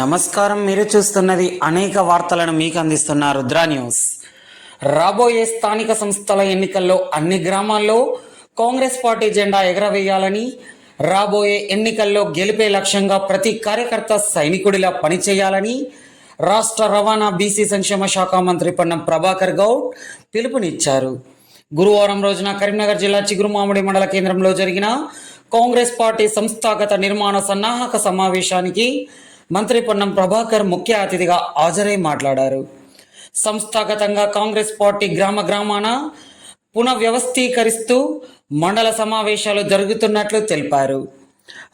నమస్కారం మీరు చూస్తున్నది అనేక వార్తలను మీకు అందిస్తున్న రుద్ర న్యూస్. రాబోయే స్థానిక సంస్థల ఎన్నికల్లో అన్ని గ్రామాల్లో కాంగ్రెస్ పార్టీ జెండా ఎగరవేయాలని రాబోయే ఎన్నికల్లో గెలిపే లక్ష్యంగా ప్రతి కార్యకర్త సైనికుడిలా పనిచేయాలని రాష్ట్ర రవాణా బీసీ సంక్షేమ శాఖ మంత్రి పొన్నం ప్రభాకర్ గౌడ్ పిలుపునిచ్చారు. గురువారం రోజున కరీంనగర్ జిల్లా చిగురుమామిడి మండల కేంద్రంలో జరిగిన కాంగ్రెస్ పార్టీ సంస్థాగత నిర్మాణ సన్నాహక సమావేశానికి మంత్రి పొన్నం ప్రభాకర్ ముఖ్య అతిథిగా హాజరై మాట్లాడారు. సంస్థాగతంగా కాంగ్రెస్ పార్టీ గ్రామ గ్రామాన పునఃవ్యవస్థీకరిస్తూ మండల సమావేశాలు జరుగుతున్నట్లు తెలిపారు.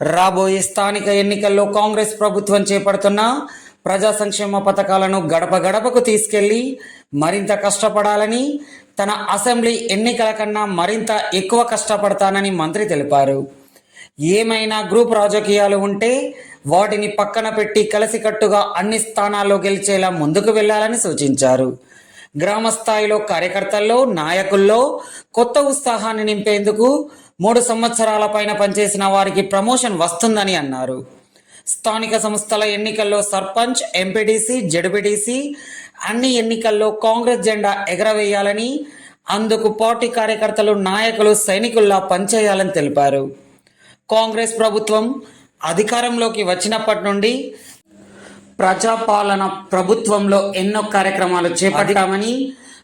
రాబోయే స్థానిక ఎన్నికల్లో కాంగ్రెస్ ప్రభుత్వం చేపడుతున్న ప్రజా సంక్షేమ పథకాలను గడప గడపకు తీసుకెళ్ళి మరింత కష్టపడాలని తన అసెంబ్లీ ఎన్నికల కన్నా మరింత ఎక్కువ కష్టపడతానని మంత్రి తెలిపారు. ఏమైనా గ్రూప్ రాజకీయాలు ఉంటే వాటిని పక్కన పెట్టి కలిసికట్టుగా అన్ని స్థానాల్లో గెలిచేలా ముందుకు వెళ్ళాలని సూచించారు. గ్రామ స్థాయిలో కార్యకర్తల్లో నాయకుల్లో కొత్త ఉత్సాహాన్ని నింపేందుకు మూడు సంవత్సరాల పైన పనిచేసిన వారికి ప్రమోషన్ వస్తుందని అన్నారు. స్థానిక సంస్థల ఎన్నికల్లో సర్పంచ్ ఎంపీటీసీ జడ్పీటీసీ అన్ని ఎన్నికల్లో కాంగ్రెస్ జెండా ఎగరవేయాలని అందుకు పార్టీ కార్యకర్తలు నాయకులు సైనికుల్లా పనిచేయాలని తెలిపారు. కాంగ్రెస్ ప్రభుత్వం అధికారంలోకి వచ్చినప్పటి నుండి ప్రజాపాలన ప్రభుత్వంలో ఎన్నో కార్యక్రమాలు చేపట్టామని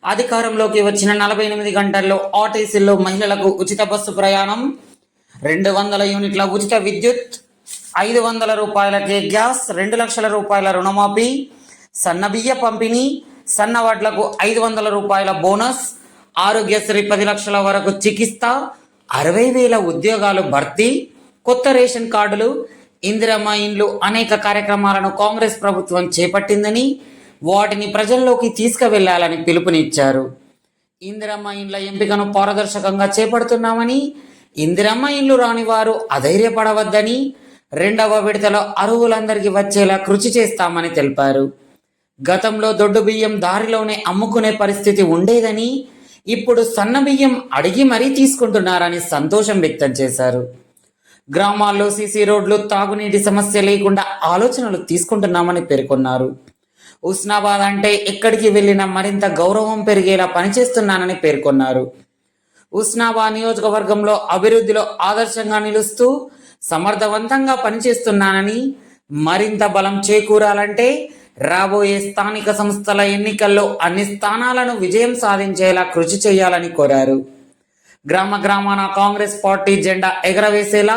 అధికారంలోకి వచ్చిన నలభై ఎనిమిది గంటల్లో ఆర్టీసీలో మహిళలకు ఉచిత బస్సు ప్రయాణం రెండు వందల యూనిట్ల ఉచిత విద్యుత్ ఐదు వందల రూపాయలకే గ్యాస్ రెండు లక్షల రూపాయల రుణమాఫీ సన్న బియ్య పంపిణీ సన్న వడ్లకు ఐదు వందల రూపాయల బోనస్ ఆరోగ్యశ్రీ పది లక్షల వరకు చికిత్స అరవై వేల ఉద్యోగాలు భర్తీ కొత్త రేషన్ కార్డులు ఇందిరమ్మ ఇండ్లు అనేక కార్యక్రమాలను కాంగ్రెస్ ప్రభుత్వం చేపట్టిందని వాటిని ప్రజల్లోకి తీసుకువెళ్ళాలని పిలుపునిచ్చారు. ఇందిరమ్మ ఇండ్ల ఎంపికను పారదర్శకంగా చేపడుతున్నామని ఇందిరమ్మ ఇండ్లు రాని వారు అధైర్యపడవద్దని రెండవ విడతలో అరువులందరికీ వచ్చేలా కృషి చేస్తామని తెలిపారు. గతంలో దొడ్డు బియ్యం దారిలోనే అమ్ముకునే పరిస్థితి ఉండేదని ఇప్పుడు సన్న బియ్యం అడిగి మరీ తీసుకుంటున్నారని సంతోషం వ్యక్తం చేశారు. గ్రామాల్లో సీసీ రోడ్లు తాగునీటి సమస్య లేకుండా ఆలోచనలు తీసుకుంటున్నామని పేర్కొన్నారు. ఉస్నాబాద్ అంటే ఎక్కడికి వెళ్ళినా మరింత గౌరవం పెరిగేలా పనిచేస్తున్నానని పేర్కొన్నారు. ఉస్నాబాద్ నియోజకవర్గంలో అభివృద్ధిలో ఆదర్శంగా నిలుస్తూ సమర్థవంతంగా పనిచేస్తున్నానని మరింత బలం చేకూరాలంటే రాబోయే స్థానిక సంస్థల ఎన్నికల్లో అన్ని స్థానాలను విజయం సాధించేలా కృషి చేయాలని కోరారు. గ్రామ గ్రామాన కాంగ్రెస్ పార్టీ జెండా ఎగరవేసేలా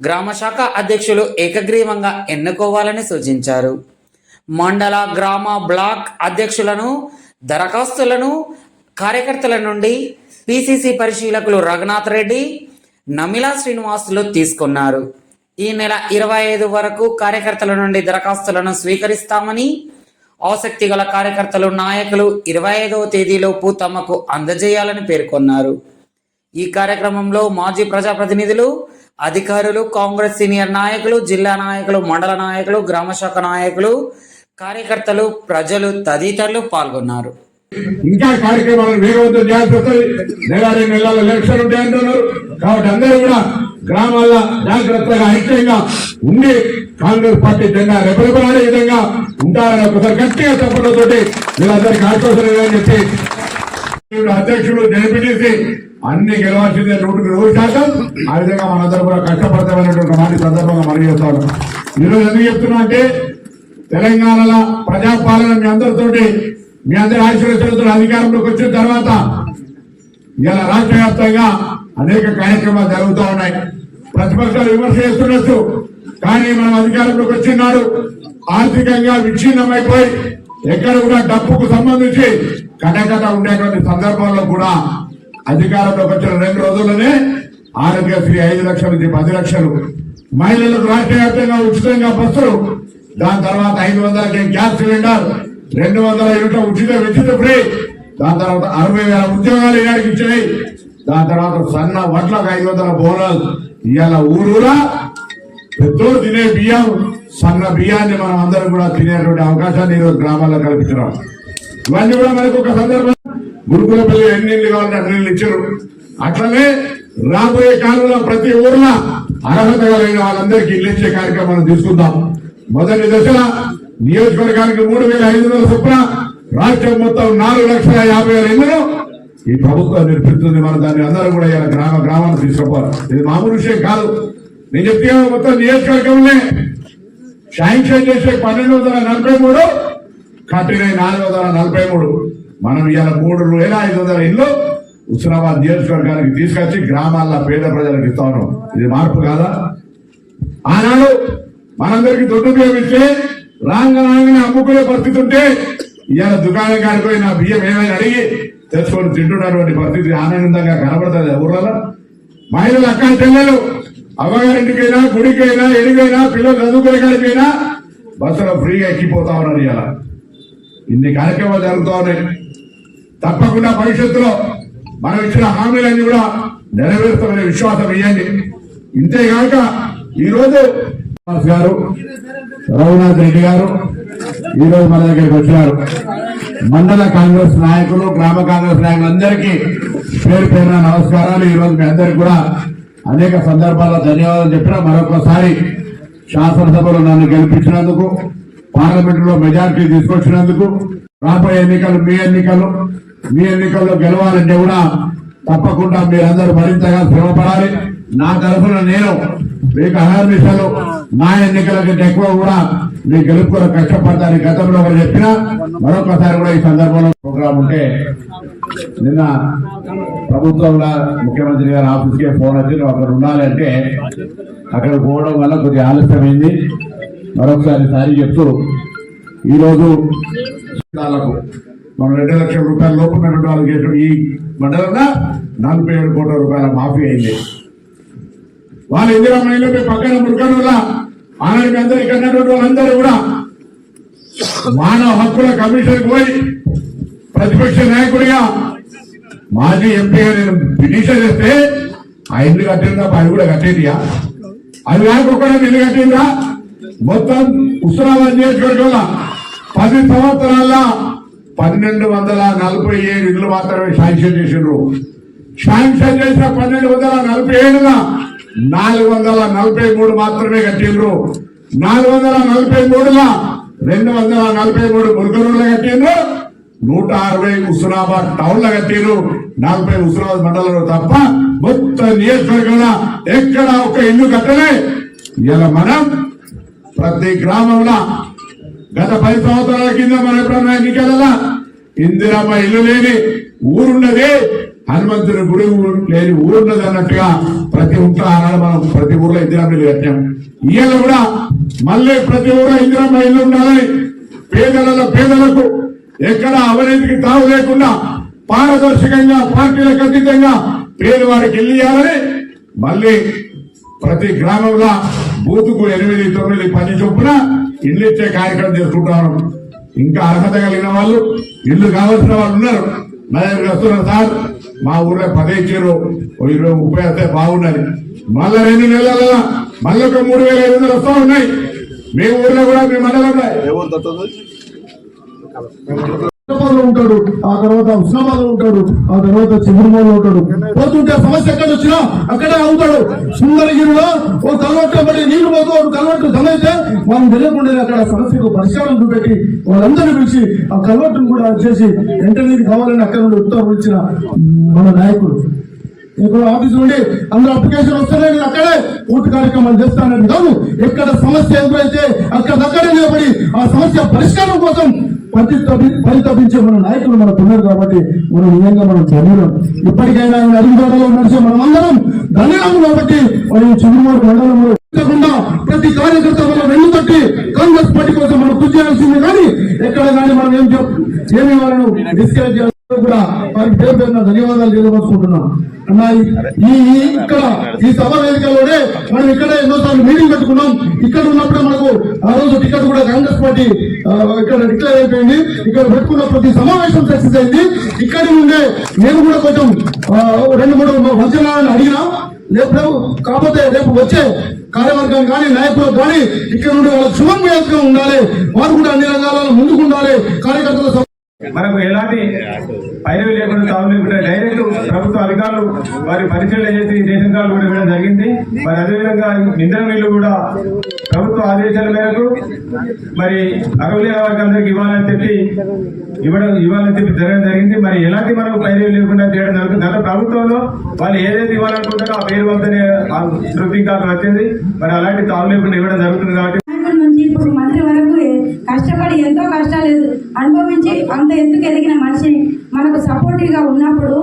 గ్రామ శాఖ అధ్యక్షులు ఏకగ్రీవంగా ఎన్నుకోవాలని సూచించారు. మండల గ్రామ బ్లాక్ అధ్యక్షులను దరఖాస్తులను కార్యకర్తల నుండి పిసిసి పరిశీలకులు రఘునాథ్ రెడ్డి నమిలా శ్రీనివాసులు తీసుకున్నారు. ఈ నెల ఇరవై ఐదు వరకు కార్యకర్తల నుండి దరఖాస్తులను స్వీకరిస్తామని ఆసక్తి గల కార్యకర్తలు నాయకులు ఇరవై ఐదవ తేదీలోపు తమకు అందజేయాలని పేర్కొన్నారు. ఈ కార్యక్రమంలో మాజీ ప్రజాప్రతినిధులు అధికారులు కాంగ్రెస్ సీనియర్ నాయకులు జిల్లా నాయకులు మండల నాయకులు గ్రామశాఖ నాయకులు కార్యకర్తలు ప్రజలు తదితరులు పాల్గొన్నారు. ఇంకా కార్యక్రమాలను వేగవంతం చేయాల్సి వస్తుంది. నెల రెండు నెలల ఎలక్షన్ ఉంటాయంటున్నారు కాబట్టి అందరూ కూడా గ్రామాల్లో జాగ్రత్తగా ఐక్యంగా ఉండి కాంగ్రెస్ పార్టీ జెండా రెపరెపలాడే విధంగా ఉంటారని ఒకసారి గట్టిగా చెప్పడంతోటి వీళ్ళందరికీ ఆశ్వాసం లేదని చెప్పి అధ్యక్షుడు జేపీటీసీ అన్ని గెలవాల్సిందే నూటికి నూరు శాతం ఆ విధంగా మనందరం కూడా కష్టపడతామనేటువంటి మాట సందర్భంగా మనం చేస్తాను ఈరోజు ఎందుకు చెప్తున్నా అంటే తెలంగాణలో ప్రజాపాలన మీ అందరితోటి మీ అందరి ఆశీర్వచనతో అధికారంలోకి వచ్చిన తర్వాత ఇలా రాష్ట్ర వ్యాప్తంగా అనేక కార్యక్రమాలు జరుగుతూ ఉన్నాయి. ప్రతిపక్షాలు విమర్శ చేస్తున్నట్టు కానీ మనం అధికారంలోకి వచ్చినాడు ఆర్థికంగా విచ్ఛిన్నమైపోయి ఎక్కడ కూడా డబ్బుకు సంబంధించి కటకట ఉండేటువంటి సందర్భంలో కూడా అధికారంలోకి వచ్చిన రెండు రోజుల్లోనే ఆరోగ్యశ్రీ ఐదు లక్షల నుంచి పది లక్షలు. మహిళలకు రాష్ట్ర వ్యాప్తంగా ఉచితంగా బస్సులు. దాని తర్వాత ఐదు వందలకి గ్యాస్ సిలిండర్ రెండు వందల యూనిట్ల ఉచిత విద్యుత్ ఫ్రీ. దాని తర్వాత అరవై వేల ఉద్యోగాలు ఈనాడికి ఇచ్చినాయి. దాని తర్వాత సన్న వడ్లకు ఐదు వందల బోనస్ ఇవాళ ఊరూరా పెద్దోడు తినే బియ్యం సన్న బియ్యాన్ని మనం అందరం కూడా తినేటువంటి అవకాశాన్ని ఈరోజు గ్రామాల్లో కల్పించడం ఇవన్నీ కూడా మనకు ఒక సందర్భం. గురుకుల పిల్లలు ఎన్ని ఇళ్ళు కావాలంటే అన్ని ఇళ్ళు ఇచ్చారు. అట్లనే రాబోయే కాలంలో ప్రతి ఊర్లో అర్హత కలిగిన వాళ్ళందరికీ ఇల్లు ఇచ్చే కార్యక్రమం తీసుకుందాం. మొదటి దశల నియోజకవర్గానికి మూడు వేల ఐదు వందల చొప్పున రాష్ట్రం మొత్తం నాలుగు లక్షల యాభై వేల ఇళ్ళను ఈ ప్రభుత్వం నిర్మిస్తుంది. మనం దాన్ని అందరూ కూడా ఇలా గ్రామ గ్రామాన్ని తీసుకుపోవాలి. ఇది మామూలు విషయం కాదు. నేను చెప్తే మొత్తం నియోజకవర్గంలో శాంక్షన్ చేసే పన్నెండు వందల నలభై మూడు కట్టిన నాలుగు వందల నలభై మూడు. మనం ఇవాళ మూడు వేల ఐదు వందల ఇల్లు హుస్నాబాద్ నియోజకవర్గానికి తీసుకొచ్చి గ్రామాల్లో పేద ప్రజలకు ఇస్తా ఉన్నాం. ఇది మార్పు కాదా? ఆనాడు మనందరికి దొడ్డు బియ్యం ఇస్తే రాంగ రాంగనే అమ్ముకునే పరిస్థితి ఉంటే ఇవాళ దుకాణం కాడిపోయి నా బియ్యం ఏమైనా అడిగి తెచ్చుకొని తింటున్నటువంటి పరిస్థితి ఆనందంగా కనబడుతుంది ఊర్లలో. మహిళలు అక్కడ చెల్లెలు అవ్వగారింటికైనా గుడికైనా ఎడికైనా పిల్లలు చదువుకునే కాడికైనా బస్సులో ఫ్రీగా ఎక్కిపోతా ఉన్నారు ఇలా ఇన్ని కార్యక్రమాలు జరుగుతూ ఉన్నాయి. తప్పకుండా భవిష్యత్తులో మనం ఇచ్చిన హామీలన్నీ కూడా నెరవేరుతామనే విశ్వాసం ఇవ్వండి ఇంతేగాక ఈరోజు గారు రఘునాథ్ రెడ్డి గారు ఈరోజు మన దగ్గరికి వచ్చారు మండల కాంగ్రెస్ నాయకులు గ్రామ కాంగ్రెస్ నాయకులందరికీ పేరు పేరున నమస్కారాలు. ఈ రోజు మీ అందరికి కూడా అనేక సందర్భాల్లో ధన్యవాదాలు చెప్పిన మరొకసారి శాసనసభలో నన్ను గెలిపించినందుకు పార్లమెంటులో మెజారిటీ తీసుకొచ్చినందుకు రాబోయే ఎన్నికలు మీ ఎన్నికలు మీ ఎన్నికల్లో గెలవాలంటే కూడా తప్పకుండా మీరందరూ మరింతగా శ్రమపడాలి. నా తరఫున నేను మీకు అహర్నిశలు నా ఎన్నికల కంటే ఎక్కువ కూడా మీ గెలుపులో కష్టపడతాను గతంలో ఒకరు చెప్పినా మరొకసారి కూడా ఈ సందర్భంలో ప్రోగ్రాం ఉంటే నిన్న ప్రభుత్వంలో ముఖ్యమంత్రి గారి ఆఫీస్కే ఫోన్ వచ్చి నువ్వు అక్కడ ఉండాలంటే అక్కడ పోవడం వల్ల కొద్దిగా ఆలస్యమైంది. మరొకసారి సారి చెప్తూ ఈరోజు మనం రెండు లక్షల రూపాయల లోపు ఉన్నటువంటి వాళ్ళు చేసిన ఈ మండలంగా నలభై ఏడు కోట్ల రూపాయల మాఫీ అయింది. వాళ్ళు ఇందిరా మహిళపై పక్కన మురుకన్ ఆనాడు మీ అందరూ ఇక్కడ వాళ్ళందరూ కూడా మానవ హక్కుల కమిషన్ పోయి ప్రతిపక్ష నాయకుడిగా మాజీ ఎంపీగా నేను పిటిషన్ చేస్తే ఆ ఇల్లు కట్టిందా అది కూడా కట్టేదియా అది కాకుండా ఇల్లు కట్టిందా మొత్తం ఉస్మానాబాద్ నియోజకవర్గంలో పది సంవత్సరాల పన్నెండు వందల నలభై ఏడు ఇల్లు మాత్రమే శాంక్షన్ చేసిండ్రు. శాంక్షన్ చేసిన పన్నెండు వందల నలభై ఏడున నాలుగు వందల నలభై మూడు మాత్రమే కట్టిండ్రు. నాలుగు వందల నలభై మూడుల రెండు వందల నలభై మూడు మురుగనూరులో కట్టిండ్రు. నూట అరవై హుస్నాబాద్ టౌన్లో కట్టిండ్రు. నలభై హుస్నాబాద్ మండలంలో తప్ప మొత్తం నియోజకవర్గంలో ఎక్కడ ఒక ఇల్లు కట్టలే. ఇలా మనం ప్రతి గ్రామంలో గత పది సంవత్సరాల కింద మన ఎప్పుడన్నా ఎన్నికలలా ఇందిరమ్మ ఇల్లు లేని ఊరున్నది హనుమంతుని గుడి లేని ఊరున్నది అన్నట్టుగా ప్రతి ఇంట్లో ఆనాడు మనం ప్రతి ఊర్లో ఇందిరమ్మ ఇల్లు కట్టాం. ఇవాళ కూడా మళ్ళీ ప్రతి ఊర్లో ఇందిరమ్మ ఇల్లు ఉండాలని పేదలలో పేదలకు ఎక్కడ అవినీతికి తావు లేకుండా పారదర్శకంగా పార్టీలకు అతీతంగా పేదవాడికి ఇల్లు ఇవ్వాలని మళ్ళీ ప్రతి గ్రామంలో బూతుకు ఎనిమిది తొమ్మిది పది చొప్పున ఇల్లు ఇచ్చే కార్యక్రమం చేసుకుంటున్నారు ఇంకా అర్హత కలిగిన వాళ్ళు ఇల్లు కావాల్సిన వాళ్ళు ఉన్నారు. నా దగ్గరికి వస్తున్నారు సార్. మా ఊర్లో పదే ఇచ్చారు. ఇరవై ముప్పై వస్తే బాగున్నది. మళ్ళా రెండు నెలల మళ్ళీ ఒక మూడు వేల ఐదు వందలు వస్తా ఉన్నాయి. మీ ఊర్లో కూడా మీ మండలంలో. హైదరాబాద్ ఉంటాడు ఆ తర్వాత హుస్నాబాద్లో ఉంటాడు ఆ తర్వాత చిగురుమూలలో ఉంటాడు. పోతుంటే సమస్య ఎక్కడ వచ్చినా అక్కడే అవుతాడు సుందరగిరిలో ఓ కల్వట్లో పడి నీళ్ళు పోతూ ఒక కల్వట్టు సమయితే మనం తెలియకుండా అక్కడ సమస్యకు పరిష్కారం చూపెట్టి వాళ్ళందరినీ పిలిచి ఆ కల్వట్టును కూడా చేసి వెంటనే నీరు కావాలని అక్కడ నుండి ఉత్తర్వులు ఇచ్చిన మన నాయకుడు. ఇప్పుడు ఆఫీస్ నుండి అందరూ అప్లికేషన్ వస్తున్నాయి నేను అక్కడే పూర్తి కార్యక్రమాలు చేస్తానని కాదు ఎక్కడ సమస్య ఎదురైతే అక్కడ అక్కడే నిలబడి ఆ సమస్య పరిష్కారం కోసం పరితపి- పరితపించే మన నాయకులు మనకు ఉన్నారు కాబట్టి మనం నిజంగా మనం ధన్యులం ఇప్పటికైనా ఆయన అడుగుదాడలో నడిచే మనం అందరం ధన్యులం కాబట్టి మరి చిగురుమూరు మండలంలో కాకుండా ప్రతి కార్యకర్త మన వెన్ను తట్టి కాంగ్రెస్ పార్టీ కోసం మనం కృషి చేయాల్సింది కానీ ఎక్కడ కానీ మనం ఏం చెప్ ఏమి వాళ్ళను డిస్కరేజ్ కూడా వారికి పేరు పేరున ధన్యవాదాలు తెలియపరుచుకుంటున్నాం. అన్న ఈ ఈ ఇక్కడ ఈ సభ వేదికలోనే మనం ఇక్కడ ఎన్నోసార్లు మీటింగ్ పెట్టుకున్నాం. ఇక్కడ ఉన్నప్పుడే మనకు ఆ రోజు టికెట్ కూడా కాంగ్రెస్ పార్టీ ఇక్కడ డిక్లేర్ అయిపోయింది. ఇక్కడ పెట్టుకున్న ప్రతి సమావేశం సక్సెస్ అయింది. ఇక్కడి నుండే నేను కూడా కొంచెం రెండు మూడు వచనాలను అడిగినా రేపు కాకపోతే రేపు వచ్చే కార్యవర్గం కానీ నాయకులు కానీ ఇక్కడ నుండి వాళ్ళ శుభం ఉండాలి. వారు కూడా అన్ని రంగాలలో ముందుకు ఉండాలి. కార్యకర్తల మనకు ఎలాంటి పైరవి లేకుండా తాము లేకుండా డైరెక్ట్ ప్రభుత్వ అధికారులు వారి పరిశీలన చేసి రేషన్ కార్డు కూడా ఇవ్వడం జరిగింది. మరి అదేవిధంగా నిందన నీళ్ళు కూడా ప్రభుత్వ ఆదేశాల మేరకు మరి అరవై వర్గాలందరికీ ఇవ్వాలని చెప్పి ఇవ్వడం ఇవ్వాలని చెప్పి జరగడం జరిగింది. మరి ఎలాంటి మనకు పైరవి లేకుండా చేయడం జరుగుతుంది గత ప్రభుత్వంలో వాళ్ళు ఏదైతే ఇవ్వాలనుకుంటారో ఆ పేరు వద్దనే ఆ శృతి వచ్చింది. మరి అలాంటి తాము లేకుండా ఇవ్వడం జరుగుతుంది కాబట్టి కష్టపడి ఎంతో కష్టాలు అనుభవించి అంత ఎందుకు ఎదిగిన మనిషి మనకు సపోర్టివ్గా ఉన్నప్పుడు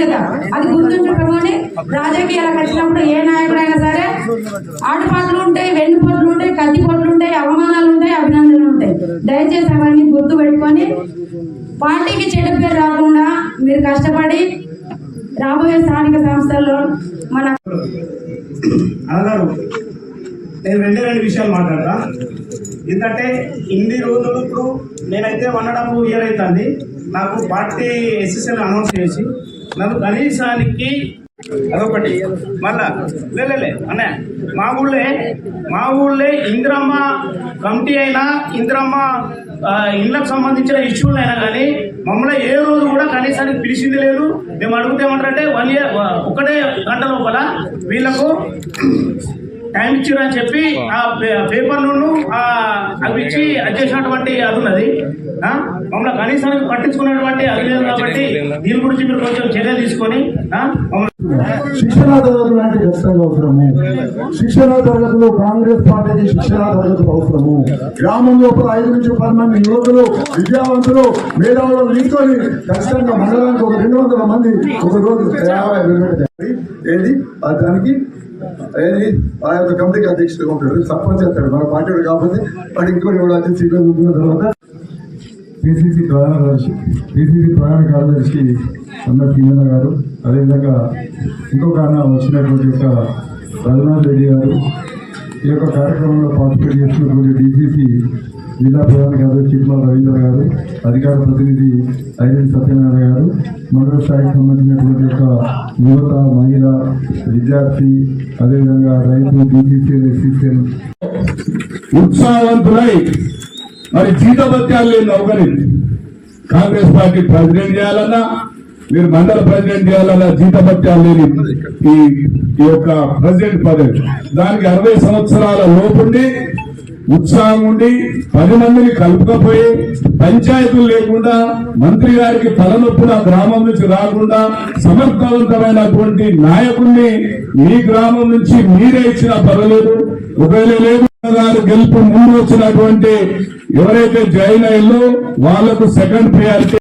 బాధ్యత అది గుర్తుంచుకోండి రాజకీయాలకు వచ్చినప్పుడు ఏ నాయకుడైనా సరే ఆటపాట్లు ఉంటాయి వెన్నుపోట్లు ఉంటాయి కత్తిపోట్లు ఉంటాయి అవమానాలు ఉంటాయి అభినందనలు ఉంటాయి. దయచేసి అవన్నీ గుర్తు పెట్టుకొని పార్టీకి చెడ్డ పేరు రాకుండా మీరు కష్టపడి రాబోయే స్థానిక సంస్థల్లో మన అన్నారు నేను రెండే రెండు విషయాలు మాట్లాడతా. ఎందుకంటే ఇన్ని రోజులు ఇప్పుడు నేనైతే వన్ అండ్ హాఫ్ ఇయర్ అవుతుంది. నాకు పార్టీ ఎస్ఎస్ఎల్ అనౌన్స్ చేసి నన్ను కనీసానికి అదొకటి. మళ్ళా లేలే అన్న మా ఊళ్ళే మా ఊళ్ళే ఇంద్రమ్మ కమిటీ అయినా ఇంద్రమ్మ ఆ, ఇళ్ళకు సంబంధించిన ఇష్యూలు అయినా కానీ మమ్మల్ని ఏ రోజు కూడా కనీసానికి పిలిచింది లేదు. మేము అడుగుతామంటారంటే వన్ ఇయర్ ఒకటే గంట లోపల వీళ్ళకు టైం ఇచ్చారు అని చెప్పి ఆ. పేపర్లను ఆ అవి ఇచ్చి అది చేసినటువంటి అది ఉన్నది ఆ? మమ్మల్ని కనీసానికి పట్టించుకున్నటువంటి అది లేదు కాబట్టి దీని గురించి మీరు కొంచెం చర్య తీసుకొని శిక్షణా తరగతులు లాంటి ఖచ్చితంగా అవసరము. శిక్షణా తరగతులు కాంగ్రెస్ పార్టీకి శిక్షణా తరగతులు అవసరము. గ్రామం లోపల ఐదు నుంచి పది మంది యువకులు విద్యావంతులు మేధావులు తీసుకొని ఖచ్చితంగా మండలానికి ఒక రెండు వందల మంది ఒక రోజు యాభై ఏది ఆ దానికి ఏది? ఆ యొక్క కమిటీకి అధ్యక్షుడిగా ఉంటాడు. సర్పంచ్ చేస్తాడు. మన పార్టీ కాకపోతే వాడు ఇంకోటి కూడా వచ్చి సీట్లో కూర్చున్న తర్వాత పిసిసి ప్రధాన కార్యదర్శి పిసిసి ప్రధాన కార్యదర్శి అన్న కిందన గారు అదేవిధంగా ఇంకొక అన్న వచ్చినటువంటి యొక్క రఘునాథ్ రెడ్డి గారు ఈ యొక్క కార్యక్రమంలో పార్టిసిపేట్ చేస్తున్నటువంటి జిల్లా ప్రధాన కార్యదర్శి చిట్మల రవీంద్ర గారు అధికార ప్రతినిధి ఐదు సత్యనారాయణ గారు మండల స్థాయికి సంబంధించినటువంటి యొక్క యువత మహిళ విద్యార్థి అదేవిధంగా రైతు బీసీసీఎల్ ఎస్సీసీఎల్ ఉత్సాహవంతులై మరి జీతభత్యాలు లేని నౌకరీలు కాంగ్రెస్ పార్టీ ప్రెసిడెంట్ చేయాలన్నా మీరు మండల ప్రెసిడెంట్ చేయాలన్నా జీతభత్యాలు లేని ఈ ఈ యొక్క ప్రెసిడెంట్ పదవి. దానికి అరవై సంవత్సరాల లోపుండి ఉత్సాహం ఉండి పది మందిని కలుపుకపోయి పంచాయతీలు లేకుండా మంత్రి గారికి తలనొప్పున గ్రామం నుంచి రాకుండా సమర్థవంతమైనటువంటి నాయకుడిని మీ గ్రామం నుంచి మీరే ఇచ్చినా పర్వాలేదు. ఒకవేళ లేదు గారు గెలుపు ముందు వచ్చినటువంటి ఎవరైతే జాయిన్ అయ్యో వాళ్ళకు సెకండ్ ప్రియారిటీ